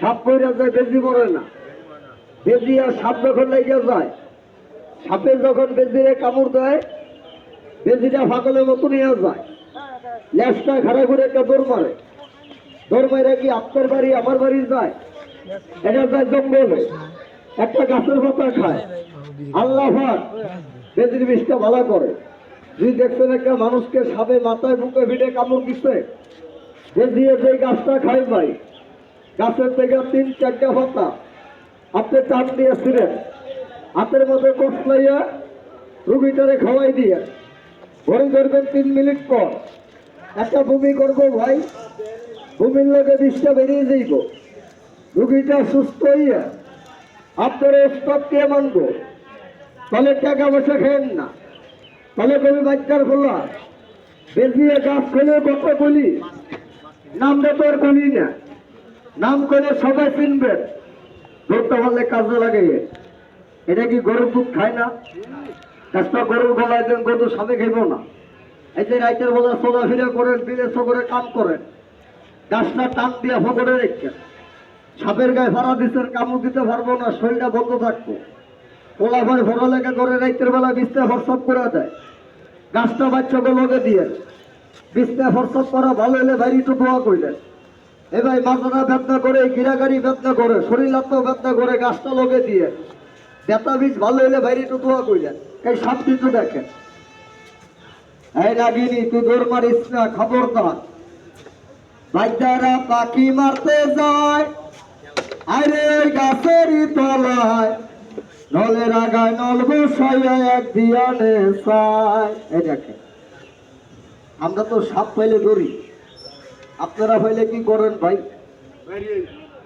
সাপ পড়ে যায়, বেজি মরে না। বেজি আর সাপ যখন লেগে যায়, সাপে যখন বেজিরে কামড় দেয়, বেজিটা ফাগলের মতো নিয়ে যায়। ল্যাসটা ঘাড়া ঘুরে একটা দৌড় মারে। দৌড় মারে কি আপনার বাড়ি, আমার বাড়ি যায়? এটা যায় জঙ্গলে। একটা গাছের পাতা খায়। আল্লাহ বেজির বিষটা ভালো করে। যদি দেখছেন একটা মানুষকে সাপে মাথায়, বুকে ভিড়ে কামড় দিচ্ছে বেজিয়ে যে গাছটা খাই ভাই গাছের থেকে তিন চারটা পাতা। আপনি টান দিয়েছিলেন হাতের মধ্যে কষলাইয়া রুগীটারে খাওয়াই দিয়ে ঘরে ধরবেন তিন মিনিট পর। একটা বমি করব ভাই। বমির লোকে বিষটা বেরিয়ে যাইব। রুগীটা সুস্থ হইয়া আপনার স্টপ কে মানবো। তাহলে টাকা পয়সা খেয়েন না। তাহলে কবি বাচ্চার খোলা বেশিয়ে গাছ খেলে কত বলি নামটা তো আর বলি না। নাম করে সবাই চিনবেন ধরতে পারলে কাজে লাগে। এটা কি গরুর দুধ খায় না? গাছটা গরুর গলায় দেন, গরু সামনে খাইব না। এই যে রাইতের বেলা চলাফেরা করেন বিদেশ করে কাম করেন। গাছটা টান দিয়ে ফকরে রেখেন। সাপের গায়ে ভাড়া দিচ্ছেন কামড় দিতে পারব না, শরীরটা বন্ধ থাকব। পোলাফার পড়ালেখা করে রাইতের বেলা বিছনা ফরসপ করে দেয়। গাছটা বাচ্চাকে লগে দিয়ে বিছনা ফরসপ করা ভালো হলে বাইরে তো দোয়া করলেন এ ভাই মাথাটা ব্যথা করে গিরাগাড়ি ব্যথা করে, শরীর আত্ম ব্যথা করে, গাছটা লগে দিয়ে। ব্যথা বীজ ভালো হইলে বাইরে তো দোয়া করলেন এই সব কিছু দেখেন। এই রাগিনী, তুই দৌড় মারিস না, খবরদার। বাচ্চারা পাখি মারতে যায় আরে গাছেরই তলায়। নলের আগায় নল বসাইয়া এক দিয়ানে চায়। এই দেখেন, আমরা তো সাপ পাইলে ধরি আপনারা হইলে কি করেন ভাই?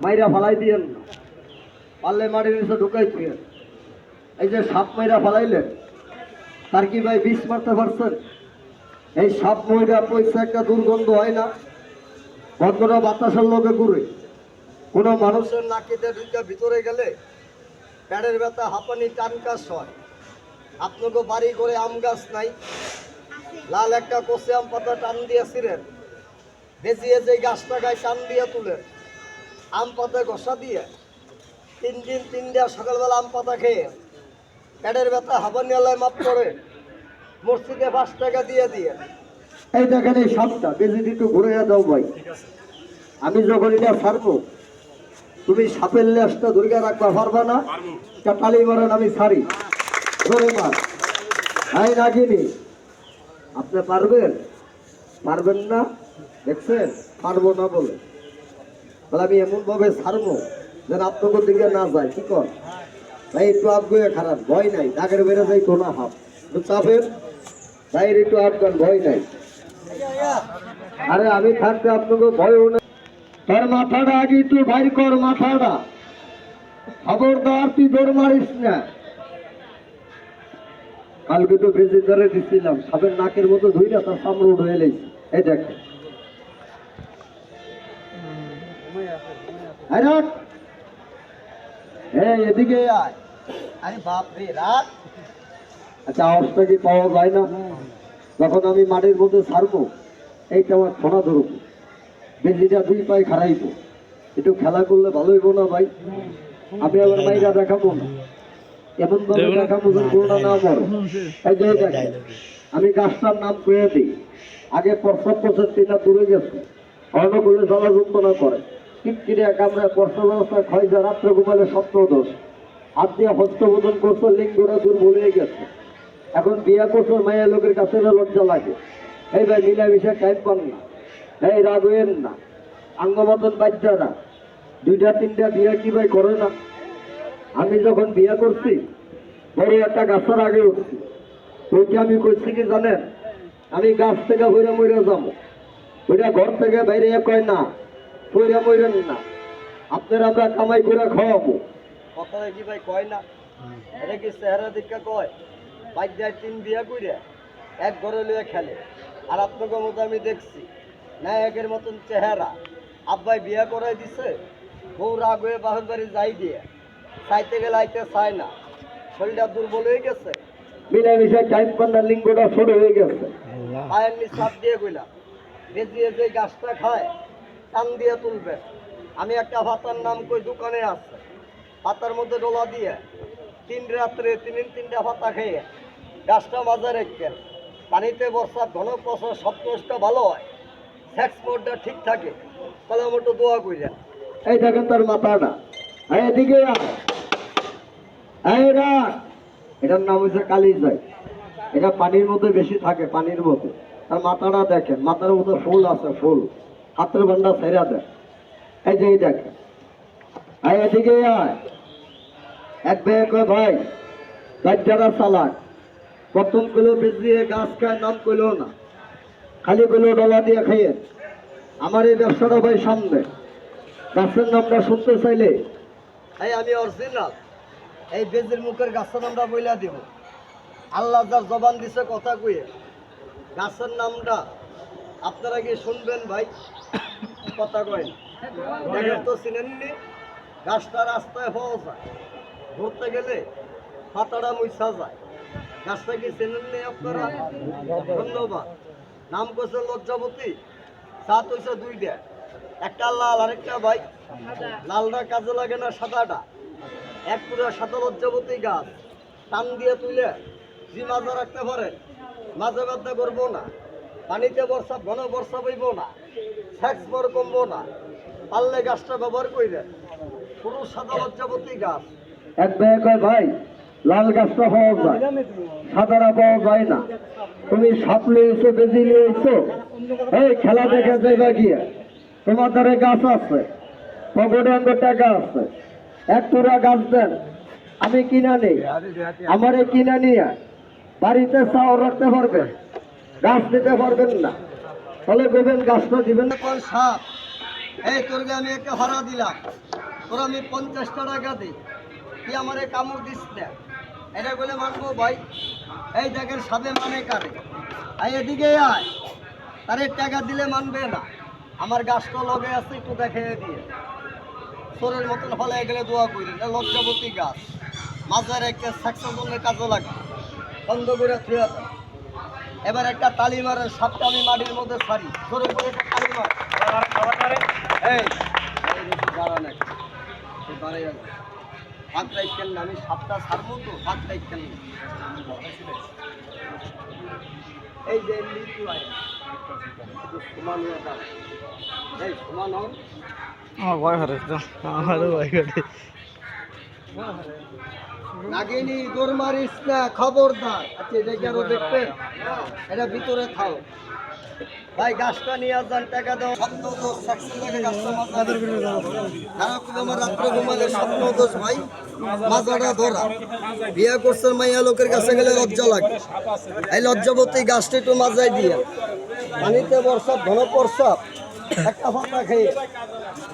মাইরা ফালাই দিয়েন। পারলে মাটির নিচে ঢুকাই থুয়েন এই যে সাপ মাইরা ফালাইলেন, তার কি ভাই বিষ মারতে পারছেন? এই সাপ ময়রা পয়সা একটা দুর্গন্ধ হয় না? গন্ধটা বাতাসের লোকে ঘুরে। কোনো মানুষের নাকিতে ঢুকে ভিতরে গেলে প্যাডের ব্যথা, হাঁপানি, টান কাশ হয়। আপনাকে বাড়ি করে আম গাছ নাই। লাল একটা কষে আম পাতা টান দিয়ে ছিলেন বেজিয়ে যে গাছটা গায়ে টান দিয়ে তুলে, আম পাতা ঘষা দিয়ে, তিন দিন তিন দেওয়া সকালবেলা আম পাতা খেয়ে প্যাডের ব্যথা হাঁপানি আলায় মাপ করে, মসজিদে পাঁচ টাকা দিয়ে দিয়ে। এই দেখেন এই সাপটা, বেজি একটু ঘুরে দাও ভাই। আমি যখন এটা ছাড়বো তুমি সাপের লেসটা দুর্গা রাখবা পারবা না? তালি মারেন আমি ছাড়ি। ধরে মার। হাই নাগিনি। আপনি পারবেন? পারবেন না? দেখছেন? পারব না বলে। তাহলে আমি এমন ভাবে ছাড়বো যেন আপনাকে দিকে না যায়, কি কর? ভাই, একটু আগে খারাপ, ভয় নাই। দাগের বেড়ে যাই কোনো হাফ একটু চাপেন। ভাই একটু আটকান ভয় নাই। আরে, আমি থাকতে আপনাকে ভয়ও নেই। তোর মাথাটা আগে তুই ভাই কর মাথাটা। খবরদার, তুই দৌড় মারিস না। কালকে তো বেঁচে ধরে দিচ্ছিলাম সাপের নাকের মতো ধুইরা তার উঠে এলেছি এই দেখ এই এদিকে আয়। আরে বাপ রে রাত। আচ্ছা আওয়াজটা কি পাওয়া যায় না? যখন আমি মাটির মধ্যে ছাড়বো এইটা আমার ধরবো। বেজিটা দুই পায়ে খারাইবো একটু খেলা করলে ভালো হইব না ভাই? আমি আবার মাইরা দেখাবো না। এমন ভাবে দেখাবো কোনটা না মরে এই যে এই আমি গাছটার নাম কয়ে দিই। আগে প্রস্তাব প্রসেস তিনটা দূরে গেছে। অন্য করলে জলা যন্ত্রণা করে। কিটকিরে কামড়ে ক্ষয় যা রাত্রে ঘুমালে সপ্ত দোষ হাত দিয়ে হস্তবোধন করছ লিঙ্গটা দূর ভুলে গেছে। এখন বিয়া করছ, মায়ের লোকের কাছে না লজ্জা লাগে। এই ভাই মিলামিশা টাইম পান না। এই রাগ হইয়েন না। আঙ্গমতন বাচ্চারা, দুইটা, তিনটা বিয়া কি ভাই করে না? আমি যখন বিয়া করছি, বড় একটা গাছের আগে উঠছি। ওইটা আমি করছি কি জানেন? আমি গাছ থেকে হইরা মইরা যাব। ওইটা ঘর থেকে বাইরে কয় না হইরা মইরেন না আপনার আমরা কামাই করে খাওয়াবো। কথাটা কি ভাই কয় না? এটা কি চেহারা দীক্ষা কয়? বাইক যায় তিন বিয়া কইরা এক ঘরে লইয়া খেলে। আর আপনাকে মতো আমি দেখছি নায়কের মতন চেহারা। আব্বাই বিয়া করাই দিছে বউ রাগ হয়ে বাহের বাড়ি যাই দিয়ে। চাইতে গেলে আইতে চায় না। শরীরটা দুর্বল হয়ে গেছে। মিলামিশা টাইম পান্নার লিঙ্গটা ছোট হয়ে গেছে। পায়ের নিচ দিয়ে কইলাম বেজিয়ে যে গাছটা খায় টান দিয়ে তুলবে। আমি একটা ভাতার নাম কই দোকানে আছে। ভাতার মধ্যে ডোলা দিয়ে তিন রাত্রে তিন তিনটা ভাতা খেয়ে গাছটা মাঝে রেখেন পানিতে বর্ষা ঘন পচা সপ্তটা ভালো হয়। সেক্স মোডটা ঠিক থাকে। তাহলে আমার একটু দোয়া কইলেন এই দেখেন তার মাথাটা। এই এদিকে। এই রাখ। এটার নাম হচ্ছে কালিজাই এটা পানির মধ্যে বেশি থাকে, পানির মধ্যে। তার মাথাটা দেখেন, মাথার মধ্যে ফুল আছে, ফুল। হাতের বান্ডা সেরা দেয় এই যে দেখেন এই এদিকে আয়। এক ভাই কয়, ভাই গাছটা চালাক। প্রথম কিলো বীজ দিয়ে গাছ খায়, নাম কইলো না। খালি কইলো ডলা দিয়ে খাইয়ে। আমার এই ব্যবসাটা ভাই সামনে। গাছের নামটা শুনতে চাইলে? এই আমি অরিজিনাল এই বেজের মুখের গাছের নামটা বইলা দিব। আল্লাহ যার জবান দিছে কথা কইয়ে। গাছের নামটা আপনারা কি শুনবেন ভাই? কথা কয়েন দেখেন তো চিনেননি? গাছটা রাস্তায় পাওয়া যায়। ধরতে গেলে পাতাটা মুছা যায়। গাছটা কি চেনেননি আপনারা? ধন্যবাদ। নাম করছে লজ্জাবতী। সাত হয়েছে দুইটা। একটা লাল, আরেকটা ভাই। লালটা কাজে লাগে না সাদাটা। এক পুরো সাদা লজ্জাবতী গাছ। টান দিয়ে তুলে জি মাঝে রাখতে পারে মাঝে বাধ্যা করব না। পানিতে বর্ষা, ঘন বর্ষা বইব না। সেক্স বর কমবো না। পারলে গাছটা ব্যবহার কইলেন পুরো সাদা লজ্জাবতী গাছ। এক কয় ভাই, লাল গাছটা পাওয়া যায়। সাদারা পাওয়া যায় না। তুমি সাপ লিয়েছো বেজি লিয়েছো এই খেলা দেখে যাইবা গিয়ে। তোমার ধারে গাছ আছে। পকেটে আমার টাকা আছে। এক টুরা গাছ দেন। আমি কিনা নেই। আমারে কিনা নিয়ে বাড়িতে চাও রাখতে পারবেন গাছ দিতে পারবেন না। তাহলে দেবেন গাছটা দিবেন সাপ। এই তোরকে আমি একটা ভাড়া দিলাম, তোর আমি পঞ্চাশটা টাকা দিই। তুই আমারে কামড় দিস এটা বলে মানবো ভাই। এই দেখেন সাবে মানে কারে। এই এদিকে আয়। তারে টাকা দিলে মানবে না। আমার গাছটা লগে আছে, একটু দেখে দিয়ে। সোরের মতন ফলে গেলে দোয়া করি লজ্জাবতী গাছ। মাঝের একটা সাকসেসফুলের কাজে লাগে বন্ধ করে থুয়ে। এবার একটা তালি মারের সাপটা আমি মাটির মধ্যে ছাড়ি সরে করে একটা তালি মার। এই না, আমি সাপটা ছাড়বো তো, হাত রাখছেন এই যে লিচু আয় সমান। এই, সমান ভয় তো আমারও ভয় করে। নাগিনী দৌড় মারিস না খবরদার। আচ্ছা এটা কি আরও দেখবেন এটা ভিতরে খাও ভাই গাছটা নিয়ে যান টাকা দাও। স্বপ্ন দোষ খারাপ আমার রাত্রে ঘুমালে স্বপ্ন দোষ ভাই। মাথাটা ধরা। বিয়ে করছেন মাইয়া লোকের কাছে গেলে লজ্জা লাগে। এই লজ্জাবতী গাছটা একটু মাজাই দিয়ে। পানিতে বর্ষা ঘন প্রস্রাব একটা পাতা খেয়ে।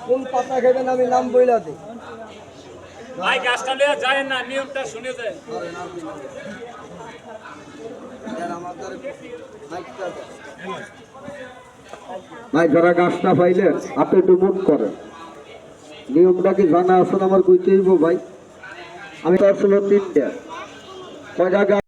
কোন পাতা খাবেন আমি নাম বইলা দিই। ভাই গাছটা নিয়ে যায় না, নিয়মটা শুনে ভাই যারা গাছটা পাইলেন আপনি একটু মুখ করেন নিয়মটা কি জানা আসুন আমার কইতেইব ভাই? আমি তো আসলে তিনটা। কয়টা